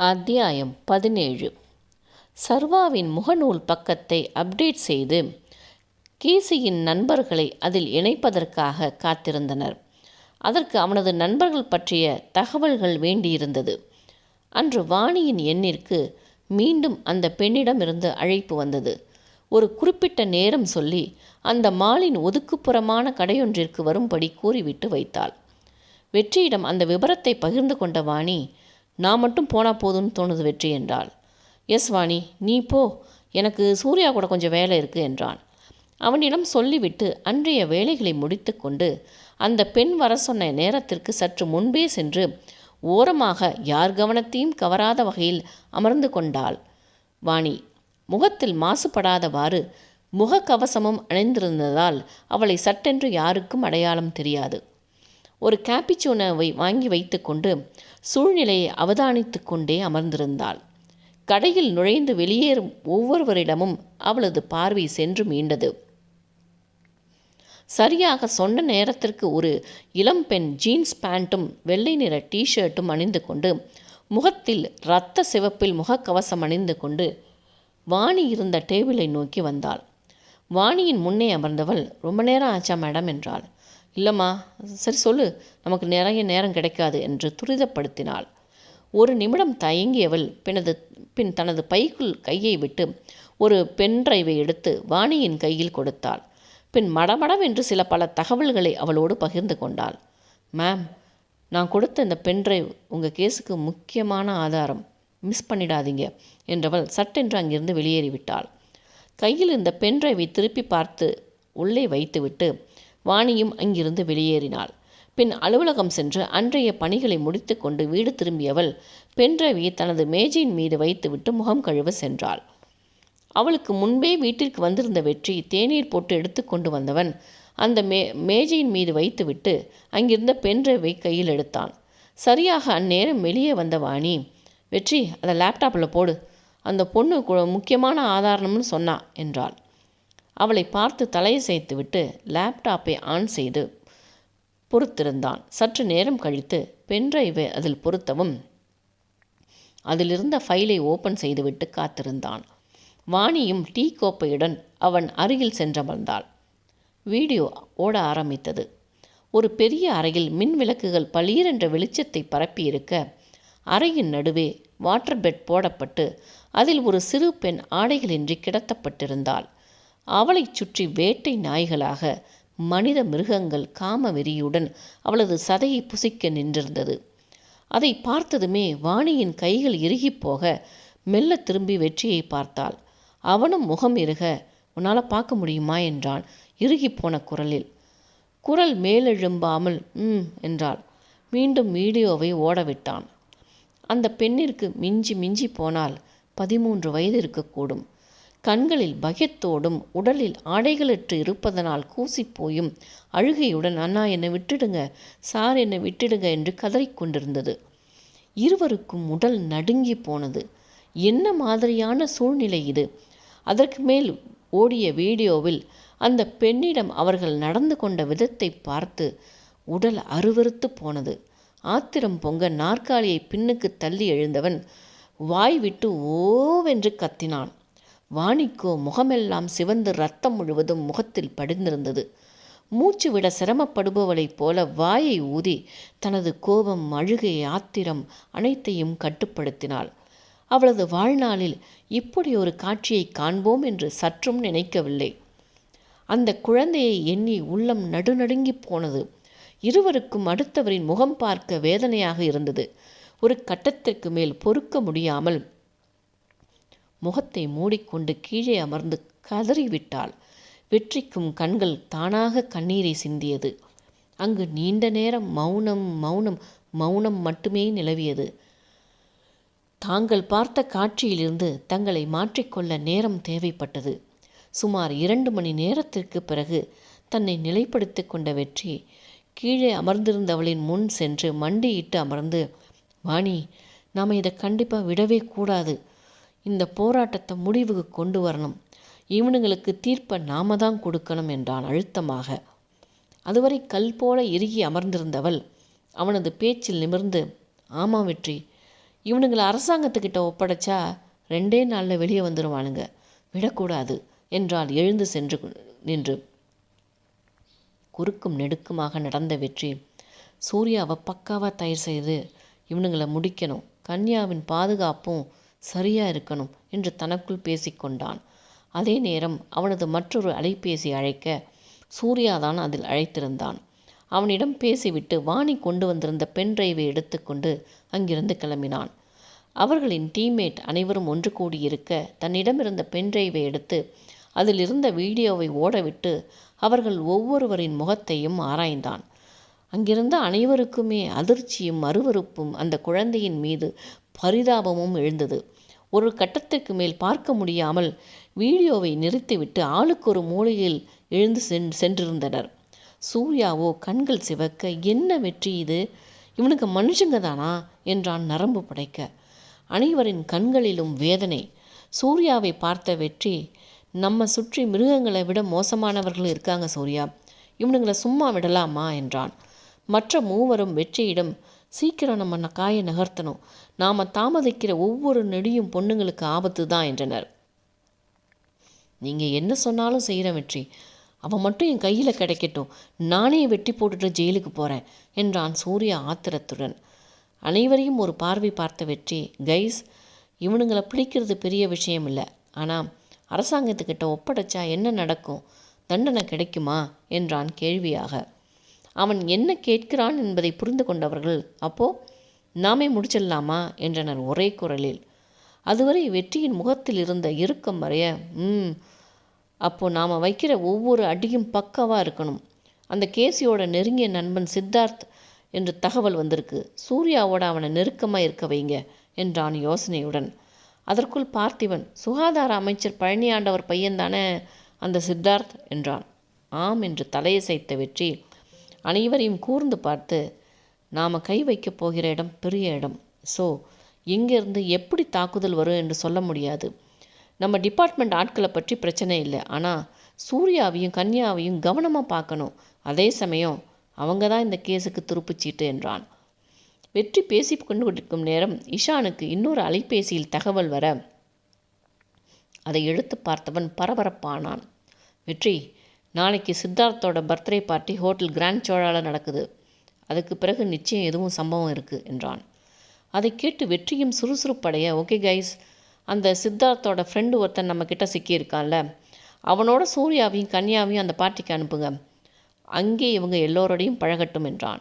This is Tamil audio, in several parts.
அத்தியாயம் பதினேழு. சர்வாவின் முகநூல் பக்கத்தை அப்டேட் செய்து கீசியின் நண்பர்களை அதில் இணைப்பதற்காக காத்திருந்தனர். அதற்கு அவனது நண்பர்கள் பற்றிய தகவல்கள் வேண்டியிருந்தது. அன்று வாணியின் எண்ணிற்கு மீண்டும் அந்த பெண்ணிடமிருந்து அழைப்பு வந்தது. ஒரு குறிப்பிட்ட நேரம் சொல்லி அந்த மாலின் ஒதுக்குப்புறமான கடையொன்றிற்கு வரும்படி கூறிவிட்டு வைத்தாள். வெற்றியிடம் அந்த விபரத்தை பகிர்ந்து கொண்ட வாணி நான் மட்டும் போனால் போதும்னு தோணுது வெற்றி என்றாள். எஸ் வாணி நீ போ. எனக்கு சூர்யா கூட கொஞ்சம் வேலை இருக்குது என்றான். அவனிடம் சொல்லிவிட்டு அன்றைய வேலைகளை முடித்துக்கொண்டு அந்த பெண் வர சொன்ன நேரத்திற்கு சற்று முன்பே சென்று ஓரமாக யார் கவனத்தையும் கவராத வகையில் அமர்ந்து கொண்டாள். வாணி முகத்தில் மாசுபடாதவாறு முகக்கவசமும் அணிந்திருந்ததால் அவளை சட்டென்று யாருக்கும் அடையாளம் தெரியாது. ஒரு கேப்பிச்சோனோவை வாங்கி வைத்துக்கொண்டு சூழ்நிலையை அவதானித்து கொண்டே அமர்ந்திருந்தாள். கடையில் நுழைந்து வெளியேறும் ஒவ்வொருவரிடமும் அவளது பார்வை சென்று மீண்டது. சரியாக சொன்ன நேரத்திற்கு ஒரு இளம்பெண் ஜீன்ஸ் பேண்ட்டும் வெள்ளை நிற டிஷர்ட்டும் அணிந்து கொண்டு முகத்தில் இரத்த சிவப்பில் முகக்கவசம் அணிந்து கொண்டு வாணி இருந்த டேபிளை நோக்கி வந்தாள். வாணியின் முன்னே அமர்ந்தவள் ரொம்ப நேரம் ஆச்சா மேடம்? என்றாள். இல்லைம்மா சரி சொல்லு. நமக்கு நிறைய நேரம் கிடைக்காது என்று துரிதப்படுத்தினாள். ஒரு நிமிடம் தயங்கியவள் பினது பின் தனது பைக்குள் கையை விட்டு ஒரு பென் டிரைவை எடுத்து வாணியின் கையில் கொடுத்தாள். பின் மடமடவென்று சில பல தகவல்களை அவளோடு பகிர்ந்து கொண்டாள். மேம் நான் கொடுத்த இந்த பென் டிரைவ் உங்கள் கேஸுக்கு முக்கியமான ஆதாரம். மிஸ் பண்ணிடாதீங்க என்றவள் சட்டென்று அங்கிருந்து வெளியேறிவிட்டாள். கையில் இந்த பென் டிரைவை திருப்பி பார்த்து உள்ளே வைத்துவிட்டு வாணியும் அங்கிருந்து வெளியேறினாள். பின் அலுவலகம் சென்று அன்றைய பணிகளை முடித்துக்கொண்டு வீடு திரும்பியவள் பென்ரவியை தனது மேஜையின் மீது வைத்துவிட்டு முகம் கழுவ சென்றாள். அவளுக்கு முன்பே வீட்டிற்கு வந்திருந்த வெற்றி தேநீர் போட்டு எடுத்து கொண்டு வந்தவன் அந்த மே மேஜையின் மீது வைத்துவிட்டு அங்கிருந்த பென்ட்ரைவை கையில் எடுத்தான். சரியாக அந்நேரம் வெளியே வந்த வாணி வெற்றி அதை லேப்டாப்பில் போடு. அந்த பொண்ணு முக்கியமான ஆதாரம்னு சொன்னா என்றாள். அவளை பார்த்து தலையை விட்டு லேப்டாப்பை ஆன் செய்து பொறுத்திருந்தான். சற்று நேரம் கழித்து பென்ட்ரைவை அதில் பொருத்தவும் அதிலிருந்த ஃபைலை ஓப்பன் செய்துவிட்டு காத்திருந்தான். வாணியும் டீ கோப்பையுடன் அவன் அருகில் சென்றமர்ந்தாள். வீடியோ ஓட ஆரம்பித்தது. ஒரு பெரிய அறையில் மின் விளக்குகள் பளீரென்ற வெளிச்சத்தை பரப்பியிருக்க அறையின் நடுவே வாட்டர் பெட் போடப்பட்டு அதில் ஒரு சிறு பெண் ஆடைகளின்றி கிடத்தப்பட்டிருந்தாள். அவளைச் சுற்றி வேட்டை நாய்களாக மனித மிருகங்கள் காம வெறியுடன் அவளது சதையை புசிக்க நின்றிருந்தது. அதை பார்த்ததுமே வாணியின் கைகள் இறுகிப் போக மெல்ல திரும்பி வெற்றியை பார்த்தாள். அவனும் முகம் இருக உன்னால் பார்க்க முடியுமா? என்றான் இறுகிப்போன குரலில். குரல் மேலெழும்பாமல் ம் என்றாள். மீண்டும் வீடியோவை ஓடவிட்டான். அந்த பெண்ணிற்கு மிஞ்சி மிஞ்சி போனால் பதிமூன்று வயது இருக்கக்கூடும். கண்களில் பயத்தோடும் உடலில் ஆடைகளற்று இருப்பதனால் கூசிப்போயும். அழுகையுடன் அண்ணா என்னை விட்டுடுங்க. சார் என்னை விட்டுடுங்க என்று கதறிக்கொண்டிருந்தது இருவருக்கும் உடல் நடுங்கி போனது. என்ன மாதிரியான சூழ்நிலை இது? அதற்கு மேல் ஓடிய வீடியோவில் அந்த பெண்ணிடம் அவர்கள் நடந்து கொண்ட விதத்தை பார்த்து உடல் அருவறுத்து போனது. ஆத்திரம் பொங்க நாற்காலியை பின்னுக்கு தள்ளி எழுந்தவன் வாய் விட்டு ஓவென்று கத்தினான். வாணிக்கோ முகமெல்லாம் சிவந்து ரத்தம் முழுவதும் முகத்தில் படிந்திருந்தது. மூச்சு விட சிரமப்படுபவளைப் போல வாயை ஊதி தனது கோபம் அழுகை ஆத்திரம் அனைத்தையும் கட்டுப்படுத்தினாள். அவளது வாழ்நாளில் இப்படி ஒரு காட்சியை காண்போம் என்று சற்றும் நினைக்கவில்லை. அந்த குழந்தையை எண்ணி உள்ளம் நடுநடுங்கி போனது. இருவருக்கும் அடுத்தவரின் முகம் பார்க்க வேதனையாக இருந்தது. ஒரு கட்டத்திற்கு மேல் பொறுக்க முடியாமல் முகத்தை மூடிக்கொண்டு கீழே அமர்ந்து கதறிவிட்டாள். வெற்றிக்கும் கண்கள் தானாக கண்ணீரை சிந்தியது. அங்கு நீண்ட நேரம் மௌனம் மௌனம் மௌனம் மட்டுமே நிலவியது. தாங்கள் பார்த்த காட்சியிலிருந்து தங்களை மாற்றிக்கொள்ள நேரம் தேவைப்பட்டது. சுமார் இரண்டு மணி நேரத்திற்கு பிறகு தன்னை நிலைப்படுத்தி கொண்ட வெற்றி கீழே அமர்ந்திருந்தவளின் முன் சென்று மண்டியிட்டு அமர்ந்து வாணி நாம் இதை கண்டிப்பாக விடவே கூடாது. இந்த போராட்டத்தை முடிவுக்கு கொண்டு வரணும். இவனுங்களுக்கு தீர்ப்பை நாம தான் கொடுக்கணும் என்றான் அழுத்தமாக. அதுவரை கல் போல இறுகி அமர்ந்திருந்தவள் அவனது பேச்சில் நிமிர்ந்து ஆமாம் வெற்றி இவனுங்களை அரசாங்கத்துக்கிட்ட ஒப்படைச்சா ரெண்டே நாளில் வெளியே வந்துடுவானுங்க விடக்கூடாது என்றால் எழுந்து சென்று நின்று. குறுக்கும் நெடுக்குமாக நடந்த வெற்றி சூர்யாவை பக்காவாக தயார் செய்து இவனுங்களை முடிக்கணும். கன்யாவின் பாதுகாப்பும் சரியாக இருக்கணும் என்று தனக்குள் பேசிக்கொண்டான். அதே நேரம் அவனது மற்றொரு அலைபேசி அழைக்க சூர்யாதான் அதில் அழைத்திருந்தான். அவனிடம் பேசிவிட்டு வாணி கொண்டு வந்திருந்த பென் டிரைவை எடுத்துக்கொண்டு அங்கிருந்து கிளம்பினான். அவர்களின் டீம்மேட் அனைவரும் ஒன்று கூடியிருக்க தன்னிடமிருந்த பென் டிரைவை எடுத்து அதில் இருந்த வீடியோவை ஓடவிட்டு அவர்கள் ஒவ்வொருவரின் முகத்தையும் ஆராய்ந்தான். அங்கிருந்த அனைவருக்குமே அதிர்ச்சியும் அருவருப்பும் அந்த குழந்தையின் மீது பரிதாபமும் எழுந்தது. ஒரு கட்டத்திற்கு மேல் பார்க்க முடியாமல் வீடியோவை நிறுத்திவிட்டு ஆளுக்கு ஒரு மூலையில் எழுந்து சென் சென்றிருந்தனர். சூர்யாவோ கண்கள் சிவக்க என்ன வெற்றி இது? இவனுக்கு மனுஷங்க தானா? என்றான் நரம்பு படைக்க. அனைவரின் கண்களிலும் வேதனை. சூர்யாவை பார்த்த வெற்றி நம்ம சுற்றி மிருகங்களை விட மோசமானவர்கள் இருக்காங்க சூர்யா. இவனுங்களை சும்மா விடலாமா? என்றான். மற்ற மூவரும் வெற்றியிடம் சீக்கிரம் நம்ம காயை நகர்த்தணும். நாம் தாமதிக்கிற ஒவ்வொரு நெடியும் பொண்ணுங்களுக்கு ஆபத்து தான் என்றனர். நீங்கள் என்ன சொன்னாலும் செய்கிற வெற்றி. அவன் மட்டும் என் கையில் கிடைக்கட்டும். நானே வெட்டி போட்டுட்டு ஜெயிலுக்கு போகிறேன் என்றான் சூர்யா ஆத்திரத்துடன். அனைவரையும் ஒரு பார்வை பார்த்த வெற்றி கைஸ் இவனுங்களை பிடிக்கிறது பெரிய விஷயம் இல்லை. ஆனால் அரசாங்கத்துக்கிட்ட ஒப்படைச்சா என்ன நடக்கும்? தண்டனை கிடைக்குமா? என்றான் கேள்வியாக. அவன் என்ன கேட்கிறான் என்பதை புரிந்து கொண்டவர்கள் அப்போ நாமே முடிச்சிடலாமா? என்றனர் ஒரே குரலில். அதுவரை வெற்றியின் முகத்தில் இருந்த இறுக்கம் வரைய ம் அப்போ நாம் வைக்கிற ஒவ்வொரு அடியும் பக்காவாக இருக்கணும். அந்த கேசியோட நெருங்கிய நண்பன் சித்தார்த் என்று தகவல் வந்திருக்கு. சூர்யாவோட அவனை நெருக்கமாக இருக்க வைங்க என்றான் யோசனையுடன். அதற்குள் பார்த்திபன் சுகாதார அமைச்சர் பழனியாண்டவர் பையன்தானே? அந்த சித்தார்த் என்றான். ஆம் என்று தலையசைத்த வெற்றி அனைவரையும் கூர்ந்து பார்த்து நாம் கை வைக்கப் போகிற இடம் பெரிய இடம். ஸோ இங்கேருந்து எப்படி தாக்குதல் வரும் என்று சொல்ல முடியாது. நம்ம டிபார்ட்மெண்ட் ஆட்களை பற்றி பிரச்சனை இல்லை. ஆனால் சூர்யாவையும் கன்யாவையும் கவனமாக பார்க்கணும். அதே சமயம் அவங்க தான் இந்த கேஸுக்கு துருப்புச்சீட்டு என்றான். வெற்றி பேசி கொண்டு கொண்டிருக்கும் நேரம் இஷானுக்கு இன்னொரு அலைபேசியில் தகவல் வர அதை எடுத்து பார்த்தவன் பரபரப்பானான். வெற்றி நாளைக்கு சித்தார்த்தோட பர்த்டே பார்ட்டி ஹோட்டல் கிராண்ட் சோழாவில் நடக்குது. அதுக்கு பிறகு நிச்சயம் எதுவும் சம்பவம் இருக்குது என்றான். அதை கேட்டு வெற்றியும் சுறுசுறுப்படைய ஓகே கைஸ் அந்த சித்தார்த்தோட ஃப்ரெண்டு ஒருத்தன் நம்மக்கிட்ட சிக்கியிருக்கான்ல. அவனோட சூர்யாவையும் கன்யாவையும் அந்த பார்ட்டிக்கு அனுப்புங்க. அங்கே இவங்க எல்லோரோடையும் பழகட்டும் என்றான்.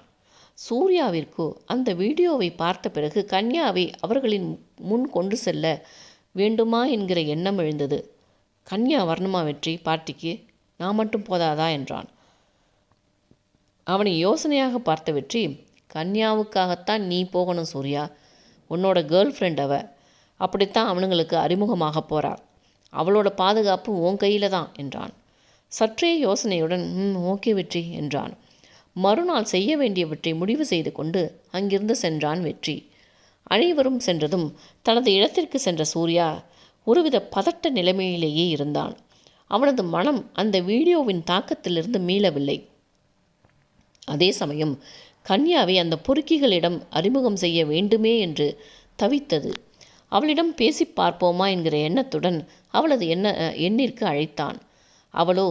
சூர்யாவிற்கு அந்த வீடியோவை பார்த்த பிறகு கன்யாவை அவர்களின் முன் கொண்டு செல்ல வேண்டுமா என்கிற எண்ணம் எழுந்தது. கன்யா வரணுமா வெற்றி பார்ட்டிக்கு நான் மட்டும் போதாதா என்றான். அவனை யோசனையாக பார்த்த வெற்றி கன்யாவுக்காகத்தான் நீ போகணும் சூர்யா. உன்னோட கேர்ள் ஃப்ரெண்ட் அவ. அப்படித்தான் அவனுங்களுக்கு அறிமுகமாக போகிறார் அவளோட பாதுகாப்பு உன் கையில் தான் என்றான். சற்றே யோசனையுடன் ம் ஓகே வெற்றி என்றான். மறுநாள் செய்ய வேண்டியவற்றை முடிவு செய்து கொண்டு அங்கிருந்து சென்றான் வெற்றி. அனைவரும் சென்றதும் தனது இடத்திற்கு சென்ற சூர்யா ஒருவித பதட்ட நிலைமையிலேயே இருந்தான். அவனது மனம் அந்த வீடியோவின் தாக்கத்திலிருந்து மீளவில்லை. அதே சமயம் கன்யாவை அந்த பொறுக்கிகளிடம் அறிமுகம் செய்ய வேண்டுமே என்று தவித்தது. அவளிடம் பேசி பார்ப்போமா என்கிற எண்ணத்துடன் அவளது எண்ண எண்ணிற்கு அழைத்தான். அவளோ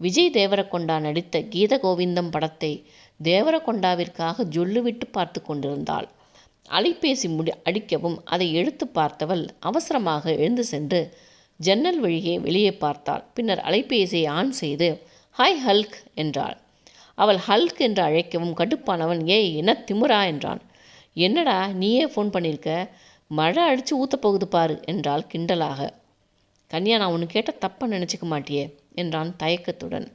விஜய் தேவரகொண்டா நடித்த கீத கோவிந்தம் படத்தை தேவரகொண்டாவிற்காக ஜொல்லுவிட்டு பார்த்து கொண்டிருந்தாள். அலைபேசி முடி அடிக்கவும் அதை எடுத்து பார்த்தவள் அவசரமாக எழுந்து சென்று ஜன்னல் வழியே வெளியே பார்த்தாள். பின்னர் அலைபேசியை ஆன் செய்து ஹாய் ஹல்க் என்றாள். அவள் ஹல்க் என்று அழைக்கவும் கடுப்பானவன் ஏய் என்ன திமுறா என்றான். என்னடா நீயே ஃபோன் பண்ணியிருக்க மழை அடித்து ஊற்றப்போகுது பாரு என்றாள் கிண்டலாக. கன்யா நான் ஒன்று கேட்ட தப்பாக நினச்சிக்க மாட்டியே என்றான் தயக்கத்துடன்.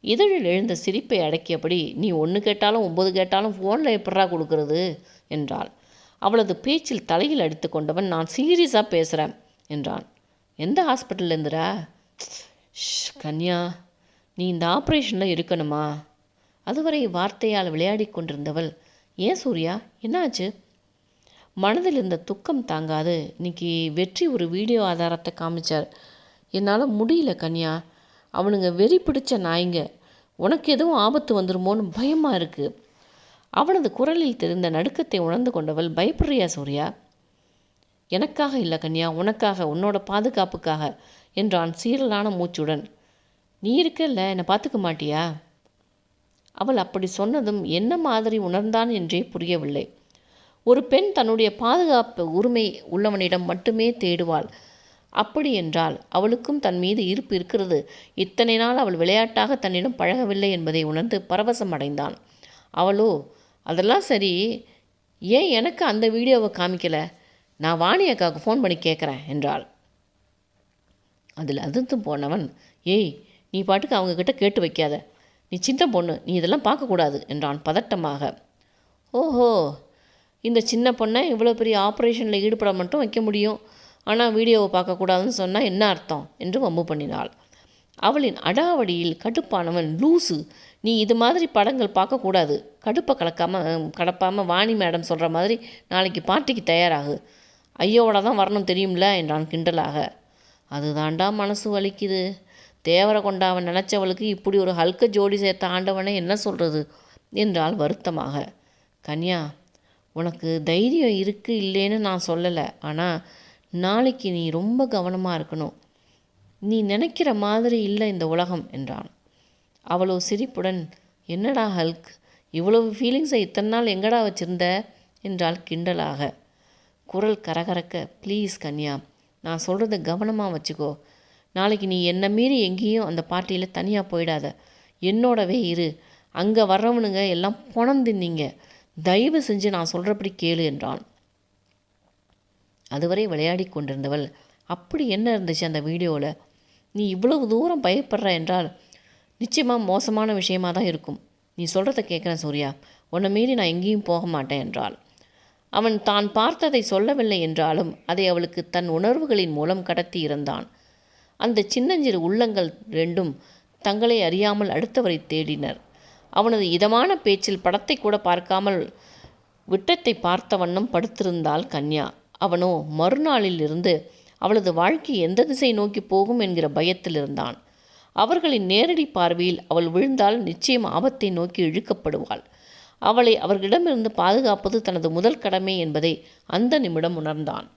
இதழில் எழுந்த சிரிப்பை அடக்கியபடி நீ ஒன்று கேட்டாலும் ஒம்பது கேட்டாலும் ஃபோனில் எப்படா கொடுக்கறது? என்றாள். அவளது பேச்சில் தலையில் அடித்து கொண்டவன் நான் சீரியஸாக பேசுகிறேன் என்றான். எந்த ஹாஸ்பிட்டல்லேருந்துடா கன்யா நீ இந்த ஆப்ரேஷனில் இருக்கணுமா? அதுவரை வார்த்தையால் விளையாடி கொண்டிருந்தவள். ஏன் சூர்யா? என்னாச்சு? மனதில் இருந்த துக்கம் தாங்காது. இன்னைக்கு வெற்றி ஒரு வீடியோ ஆதாரத்தை காமிச்சார். என்னால் முடியல கன்யா. அவனுங்க வெறி பிடிச்ச நாய்ங்க. உனக்கு எதுவும் ஆபத்து வந்துருமோன்னு பயமாக இருக்குது அவனது குரலில் தெரிந்த நடுக்கத்தை உணர்ந்து கொண்டவள் பயப்படுறியா சூர்யா? எனக்காக இல்லை கன்யா உனக்காக உன்னோட பாதுகாப்புக்காக என்றான் சீரலான மூச்சுடன். நீ இருக்கல்ல என்னை பார்த்துக்க மாட்டியா? அவள் அப்படி சொன்னதும் என்ன மாதிரி உணர்ந்தான் என்றே புரியவில்லை. ஒரு பெண் தன்னுடைய பாதுகாப்பு உரிமை உள்ளவனிடம் மட்டுமே தேடுவாள். அப்படி என்றால் அவளுக்கும் தன் மீது ஈர்ப்பு இருக்கிறது. இத்தனை நாள் அவள் விளையாட்டாக தன்னிடம் பழகவில்லை என்பதை உணர்ந்து பரவசம் அடைந்தான். அவளோ அதெல்லாம் சரி. ஏன் எனக்கு அந்த வீடியோவை காமிக்கலை? நான் வாணி அக்காவுக்கு ஃபோன் பண்ணி கேட்குறேன் என்றாள். அதில் அதிர்ந்து போனவன் ஏய் நீ பாட்டுக்கு அவங்கக்கிட்ட கேட்டு வைக்காத. நீ சின்ன பொண்ணு நீ இதெல்லாம் பார்க்கக்கூடாது என்றான் பதட்டமாக. ஓஹோ இந்த சின்ன பொண்ணை இவ்வளோ பெரிய ஆப்ரேஷனில் ஈடுபட மட்டும் வைக்க முடியும். ஆனால் வீடியோவை பார்க்கக்கூடாதுன்னு சொன்னால் என்ன அர்த்தம்? என்று வம்பு பண்ணினாள். அவளின் அடாவடியில் கடுப்பானவன் லூசு நீ இது மாதிரி படங்கள் பார்க்கக்கூடாது. கடுப்பை கலக்காமல் கடப்பாமல் வாணி மேடம் சொல்கிற மாதிரி நாளைக்கு பார்ட்டிக்கு தயாராகு. ஐயோவோட தான் வரணும் தெரியும்ல என்றான் கிண்டலாக. அதுதாண்டா மனசு வலிக்குது. தேவரை கொண்டாவன் நினச்சவளுக்கு இப்படி ஒரு ஹல்க ஜோடி சேர்த்த ஆண்டவனை என்ன சொல்கிறது என்றால் வருத்தமாக. கன்யா உனக்கு தைரியம் இருக்குது இல்லைன்னு நான் சொல்லலை. ஆனால் நாளைக்கு நீ ரொம்ப கவனமாக இருக்கணும். நீ நினைக்கிற மாதிரி இல்லை இந்த உலகம் என்றான். அவ்வளோ சிரிப்புடன் என்னடா ஹல்க் இவ்வளவு ஃபீலிங்ஸை இத்தனை நாள் எங்கடா வச்சிருந்த? என்றால் கிண்டலாக. குரல் கரகரக்க ப்ளீஸ் கன்யா நான் சொல்கிறத கவனமாக வச்சுக்கோ. நாளைக்கு நீ என்னை மீறி எங்கேயும் அந்த பார்ட்டியில் தனியாக போயிடாத. என்னோடவே இரு. அங்கே வர்றவனுங்க எல்லாம் புணந்துன்னீங்க தயவு செஞ்சு நான் சொல்கிறபடி கேளு என்றான். அதுவரை விளையாடி கொண்டிருந்தவள் அப்படி என்ன இருந்துச்சு அந்த வீடியோவில் நீ இவ்வளவு தூரம் பயப்படுற என்றால் நிச்சயமாக மோசமான விஷயமாக தான் இருக்கும். நீ சொல்கிறத கேட்குறேன் சூர்யா. உன்னை மீறி நான் எங்கேயும் போக மாட்டேன் என்றாள். அவன் தான் பார்த்ததை சொல்லவில்லை என்றாலும் அதை அவளுக்கு தன் உணர்வுகளின் மூலம் கடத்தி இருந்தான் அந்த சின்னஞ்சிறு உள்ளங்கள் ரெண்டும் தங்களை அறியாமல் அடுத்தவரை தேடினர். அவனது இதமான பேச்சில் படத்தை கூட பார்க்காமல் விட்டத்தை பார்த்த வண்ணம் படுத்திருந்தாள் கன்யா. அவனோ மறுநாளில் இருந்து அவளது வாழ்க்கை எந்த திசை நோக்கி போகும் என்கிற பயத்தில் இருந்தான். அவர்களின் நேரடி பார்வையில் அவள் விழுந்தால் நிச்சயம் ஆபத்தை நோக்கி இழுக்கப்படுவாள். அவளை அவர்களிடமிருந்து பாதுகாப்பது தனது முதல் கடமை என்பதை அந்த நிமிடம் உணர்ந்தான்.